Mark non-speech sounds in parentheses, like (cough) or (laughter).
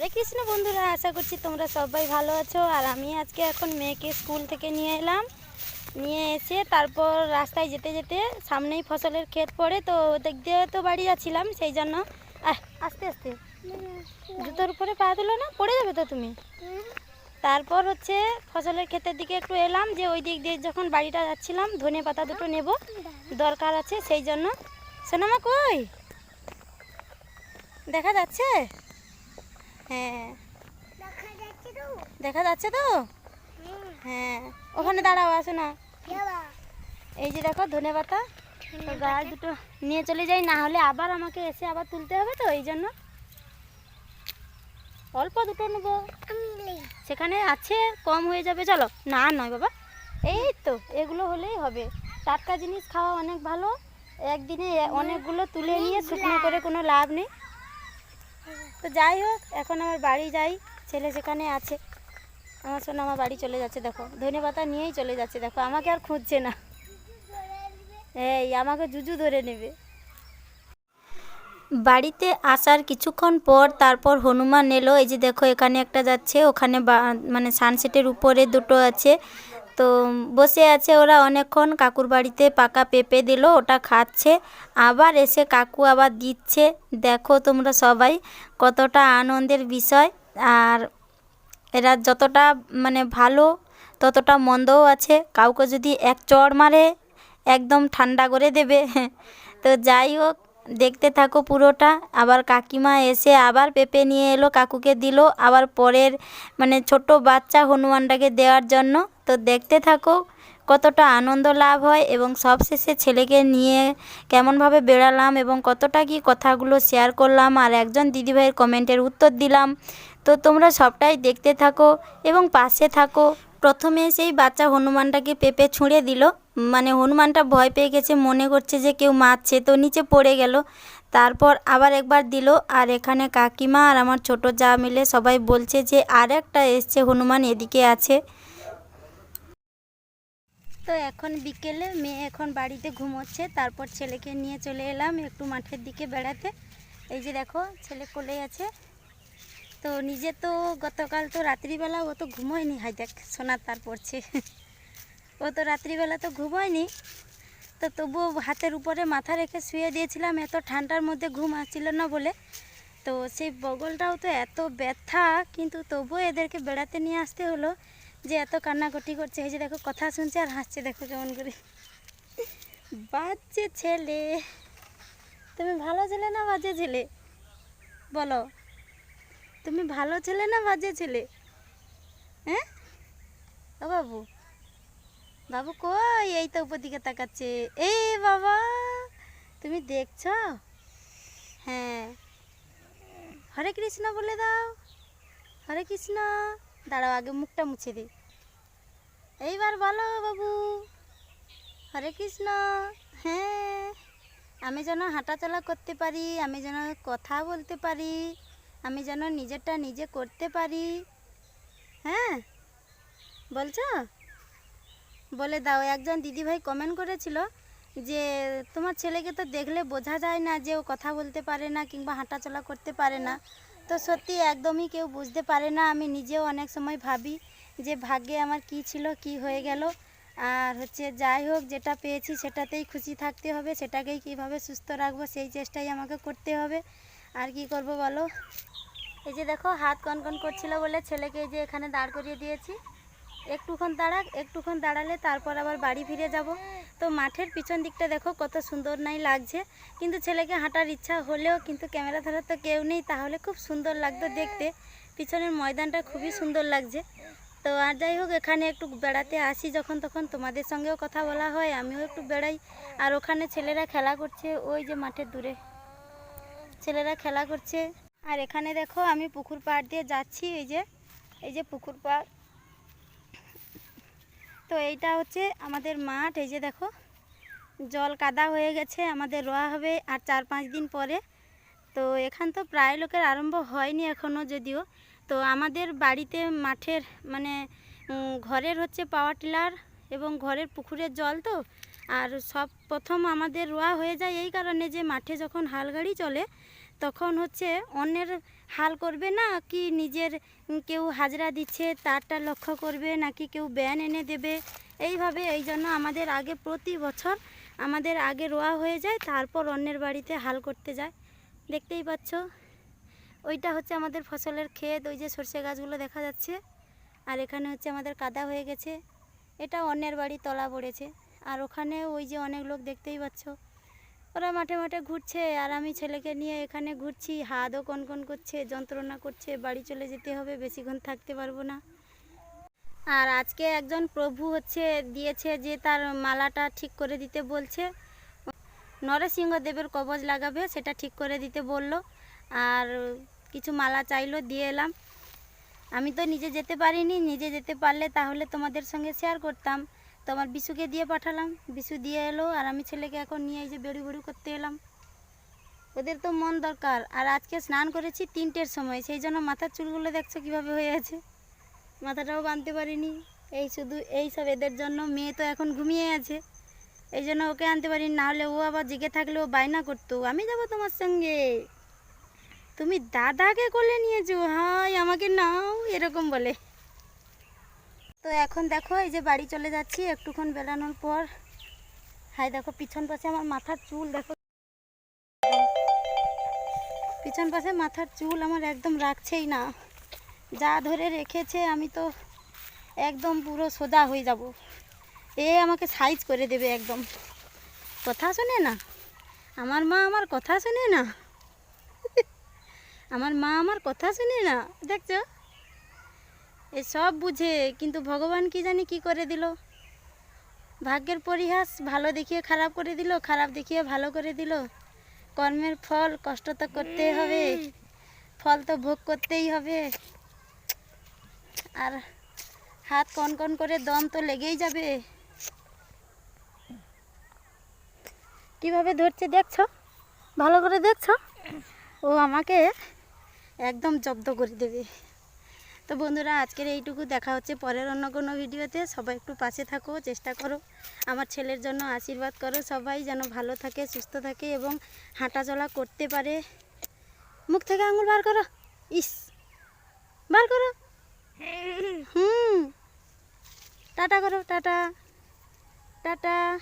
হরে কৃষ্ণ বন্ধুরা, আশা করছি তোমরা সবাই ভালো আছো। আর আমি আজকে এখন মেয়েকে স্কুল থেকে নিয়ে এলাম। নিয়ে এসে তারপর রাস্তায় যেতে যেতে সামনেই ফসলের ক্ষেত পড়ে, তো দেখ দিয়ে তো বাড়ি যাচ্ছিলাম সেই জন্য আস্তে আস্তে। জুতোর উপরে পা দিলো না, পড়ে যাবে তো তুমি? তারপর হচ্ছে ফসলের ক্ষেতের দিকে একটু এলাম, যে ওই দিক দিয়ে যখন বাড়িটা যাচ্ছিলাম, ধনে পাতা দুটো নেব, দরকার আছে সেই জন্য। সোনামা কই? দেখা যাচ্ছে? হ্যাঁ। দেখা যাচ্ছে তো। হ্যাঁ। ওখানে দাঁড়াও আসো না। এই যে দেখো ধনে পাতা। গাছ দুটো নিয়ে চলে যাই না হলে আবার আমাকে এসে আবার তুলতে হবে তো এই জন্য। অল্প দুটো নেব। সেখানে আছে কম হয়ে যাবে চলো। না নয় বাবা। এই তো এগুলো হলেই হবে। টাটকা জিনিস খাওয়া অনেক ভালো। একদিনে অনেকগুলো তুলে নিয়ে শুকনো করে কোনো লাভ নেই। তো যাই হোক, এখন আমার বাড়ি যাই। ছেলে সেখানে আছে। আমার শোনো আমার বাড়ি চলে যাচ্ছে, দেখো। ধনে পাতা নিয়েই চলে যাচ্ছে, দেখো। আমাকে আর খুঁজছে না। এই, আমাকে জুজু ধরে নেবে। বাড়িতে আসার কিছুক্ষণ পর তারপর হনুমান এলো। এই যে দেখো, এখানে একটা যাচ্ছে। ওখানে মানে সানসেটের উপরে দুটো আছে। তো বসে আছে ওরা অনেকক্ষণ, কাকুর বাড়িতে পাকা পেঁপে দিল, ওটা খাচ্ছে। আবার এসে কাকু আবার দিচ্ছে, দেখো তোমরা সবাই কতটা আনন্দের বিষয়। আর এরা যতটা মানে ভালো, ততটা মন্দও আছে। কাউকে যদি এক চড় মারে, একদম ঠান্ডা করে দেবে। (laughs) তো যাই হোক দেখতে থাকো পুরোটা। আবার কাকিমা এসে আবার পেঁপে নিয়ে এলো, কাকুকে দিল। আবার পরের মানে ছোট বাচ্চা হনুমানটাকে দেওয়ার জন্য। তো দেখতে থাকো কতটা আনন্দ লাভ হয় এবং সবশেষে ছেলেকে নিয়ে কেমনভাবে বেড়ালাম এবং কতটা কি কথাগুলো শেয়ার করলাম আর একজন দিদিভাইয়ের কমেন্টের উত্তর দিলাম। তো তোমরা সবটাই দেখতে থাকো এবং পাশে থাকো। প্রথমে সেই বাচ্চা হনুমানটাকে পেঁপে ছুঁড়ে দিল। মানে হনুমানটা ভয় পেয়ে গেছে, মনে করছে যে কেউ মারছে, তো নিচে পড়ে গেল। তারপর আবার একবার দিল, আর এখানে কাকিমা আর আমার ছোট যা মিলে সবাই বলছে যে আর একটা এসছে, হনুমান এদিকে আছে। তো এখন বিকেলে মেয়ে এখন বাড়িতে ঘুমোচ্ছে, তারপর ছেলেকে নিয়ে চলে এলাম একটু মাঠের দিকে বেড়াতে। এই যে দেখো, ছেলে কোলে আছে। তো নিজে তো গতকাল তো রাত্রিবেলা ও তো ঘুমোয়নি, হাই দেখ, সোনা তার পড়ছে। ও তো রাত্রিবেলা তো ঘুমোয়নি। তো তবুও হাতের উপরে মাথা রেখে শুয়ে দিয়েছিলাম, এত ঠান্ডার মধ্যে ঘুম আসছিল না বলে। তো সেই বগলটাও তো এত ব্যথা, কিন্তু তবুও এদেরকে বেড়াতে নিয়ে আসতে হলো যে এত কান্নাকাটি করছে। এই যে দেখো, কথা শুনছে আর হাসছে, দেখো কেমন করে। বাজে ছেলে। তুমি ভালো ছেলে না বাজে ছেলে? বলো। তুমি ভালো ছেলে না বাজে ছেলে? হ্যাঁ? ও বাবু। বাবু কই? এই তো উপর দিকে তাকাচ্ছে। এই বাবা, তুমি দেখছ? হ্যাঁ। হরে কৃষ্ণ বলে দাও। হরে কৃষ্ণ। দাঁড়াও, আগে মুখটা মুছে দিই এইবার বলো বাবু। হরে কৃষ্ণ। হ্যাঁ। আমি যেন হাঁটাচলা করতে পারি, আমি যেন কথা বলতে পারি, আমি যেন নিজেরটা নিজে করতে পারি। হ্যাঁ? বলছো? বলে দাও। একজন দিদিভাই কমেন্ট করেছিল যে, তোমার ছেলেকে তো দেখলে বোঝা যায় না যে ও কথা বলতে পারে না কিংবা হাঁটাচলা করতে পারে না। তো সত্যি একদমই কেউ বুঝতে পারে না। আমি নিজেও অনেক সময় ভাবি যে, ভাগ্যে আমার কি ছিল, কি হয়ে গেল? আর হচ্ছে যাই হোক, যেটা পেয়েছি সেটাতেই খুশি থাকতে হবে, সেটাকেই কীভাবে সুস্থ রাখব সেই চেষ্টাই আমাকে করতে হবে। আর কি করব বলো? এই যে দেখো, হাত কনকন করছিল বলে ছেলেকে এই যে এখানে দাঁড় করিয়ে দিয়েছি। একটুক্ষণ দাঁড়াক, একটুক্ষণ দাঁড়ালে তারপর আবার বাড়ি ফিরে যাব। তো মাঠের পিছন দিকটা দেখো, কত সুন্দর নাই লাগছে। কিন্তু ছেলেকে হাঁটার ইচ্ছা হলেও কিন্তু ক্যামেরা ধরার তো কেউ নেই, তাহলে খুব সুন্দর লাগতো দেখতে। পিছনের ময়দানটা খুবই সুন্দর লাগছে। তো আর যাই হোক, এখানে একটু বেড়াতে আসি যখন তখন। তোমাদের সঙ্গেও কথা বলা হয়, আমিও একটু বেড়াই। আর ওখানে ছেলেরা খেলা করছে, ওই যে মাঠের দূরে। ছেলেরা খেলা করছে। আর এখানে দেখো, আমি পুকুর পাড় দিয়ে যাচ্ছি, এই যে এই যে পুকুর পাড়। তো এইটা হচ্ছে আমাদের মাঠ, এই যে দেখো। জল কাদা হয়ে গেছে, আমাদের রোয়া হবে আর চার পাঁচ দিন পরে। তো এখান তো প্রায় লোকের আরম্ভ হয়নি এখনও যদিও। তো আমাদের বাড়িতে মাঠের মানে ঘরের হচ্ছে পাওয়ার টিলার এবং ঘরের পুকুরের জল তো। আর সব প্রথম আমাদের রোয়া হয়ে যায় এই কারণে যে মাঠে যখন হাল গাড়ি চলে, তখন হচ্ছে অন্যের হাল করবে না? কি নিজের কেউ হাজরা দিচ্ছে, তারটা লক্ষ্য করবে, নাকি কেউ ব্যান এনে দেবে? এইভাবে, এই জন্য আমাদের আগে প্রতি বছর আমাদের আগে রোয়া হয়ে যায়, তারপর অন্যের বাড়িতে হাল করতে যায়। দেখতেই পাচ্ছ? ওইটা হচ্ছে আমাদের ফসলের ক্ষেত, ওই যে সর্ষে গাছগুলো দেখা যাচ্ছে। আর এখানে হচ্ছে আমাদের কাদা হয়ে গেছে। এটা অন্যের বাড়ি তলা পড়েছে। আর ওখানে ওই যে অনেক লোক দেখতেই পাচ্ছ। ওরা মাঠে মাঠে ঘুরছে আর আমি ছেলেকে নিয়ে এখানে ঘুরছি হাতও কনকন করছে, যন্ত্রণা করছে, বাড়ি চলে যেতে হবে বেশিক্ষণ থাকতে পারব না। আর আজকে একজন প্রভু হচ্ছে, দিয়েছে যে তার মালাটা ঠিক করে দিতে বলছে। নরসিংহ দেবের কবজ লাগাবে, সেটা ঠিক করে দিতে বলল। আর কিছু মালা চাইলো, দিয়ে এলাম। আমি তো নিজে যেতে পারিনি, নিজে যেতে পারলে তাহলে তোমাদের সঙ্গে শেয়ার করতাম। তোমার বিশুকে দিয়ে পাঠালাম। বিশু দিয়ে এলো আর আমি ছেলেকে এখন নিয়ে এই যে বেড়ু বেড়ি করতে এলাম। ওদের তো মন দরকার। আর আজকে স্নান করেছি তিনটের সময়। সেই জন্য মাথার চুলগুলো দেখছ কীভাবে হয়ে আছে? মাথাটাও বাঁধতে পারিনি। এই শুধু এই সব এদের জন্য মেয়ে তো এখন ঘুমিয়ে আছে। এই জন্য ওকে আনতে পারিনি। না হলে ও আবার জেগে থাকলে ও বায়না করতো। আমি যাব তোমার সঙ্গে। তুমি দাদাকে কোলে নিয়েছো হাই, আমাকে নাও, এরকম বলে। তো এখন দেখো, এই যে বাড়ি চলে যাচ্ছি, একটুক্ষণ বেড়ানোর পর। হাই, দেখো, পিছন পাশে আমার মাথার চুল, দেখো। পিছন পাশে মাথার চুল আমার একদম রাখছেই না। যা ধরে রেখেছে, আমি তো একদম পুরো সোজা হয়ে যাব। এ আমাকে সাইজ করে দেবে একদম। কথা শোনে না? আমার মা আমার কথা শোনে না? আমার মা আমার কথা শুনে না? দেখছ? এ সব বুঝে কিন্তু ভগবান কি জানি কি করে দিল? ভাগ্যের পরিহাস ভালো দেখিয়ে খারাপ করে দিল, খারাপ দেখিয়ে ভালো করে দিল। কর্মের ফল কষ্ট তো করতেই হবে, ফল তো ভোগ করতেই হবে। আর হাত কন কন করে দম তো লেগেই যাবে। কীভাবে ধরছে দেখছ? ভালো করে দেখছ? ও আমাকে একদম জব্দ করে দেবে। তো বন্ধুরা, আজকের এইটুকু। দেখা হচ্ছে পরের অন্য কোনো ভিডিওতে। সবাই একটু পাশে থাকো, চেষ্টা করো। আমার ছেলের জন্য আশীর্বাদ করো। সবাই যেন ভালো থাকে, সুস্থ থাকে এবং হাঁটাচলা করতে পারে। মুখ থেকে আঙুল বার করো। ইস, বার করো। হুম। টাটা করো, টাটা। টাটা।